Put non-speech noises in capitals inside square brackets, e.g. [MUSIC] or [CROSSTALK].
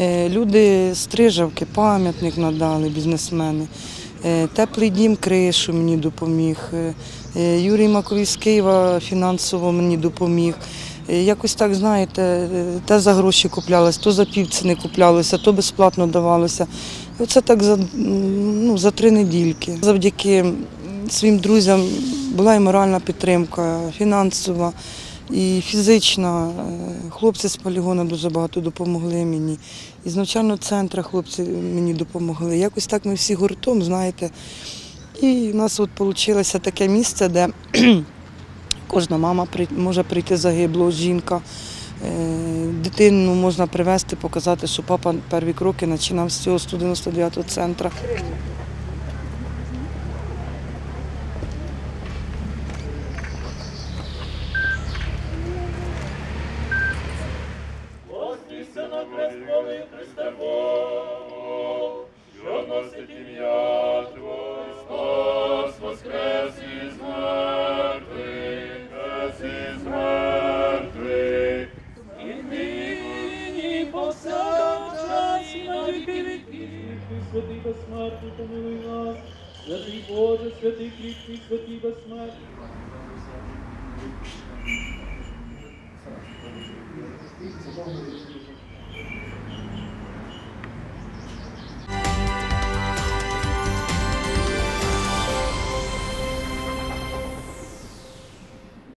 Е, Люди Стрижавки, пам'ятник надали бізнесмени. Е, Теплий дім кришу мені допоміг. Е, Юрій Маковій з Києва фінансово мені допоміг. Якось так, знаєте, те за гроші куплялось, то за півціни куплялося, то безплатно давалося. Оце так за, ну, за три недільки. Завдяки своїм друзям була і моральна підтримка, фінансова і фізична. Е, Хлопці з полігону дуже багато допомогли мені. І з навчального центру хлопці мені допомогли. Якось так ми всі гуртом, знаєте. І в нас от вийшло таке місце, де [CLEARS THROAT] кожна мама може прийти загиблого, жінка. Е, Дитину можна привезти, показати, що папа перві кроки починав з цього 199-го центру. Вознісся на престолі Христе Богу, що носить ім'я Твоє. Христос воскрес із мертвих, воскрес із мертвих. І нині повсякчас і на віки віків. Безсмертний, помилуй нас. Святий Боже, святий кріпкий, святий безсмертний. Це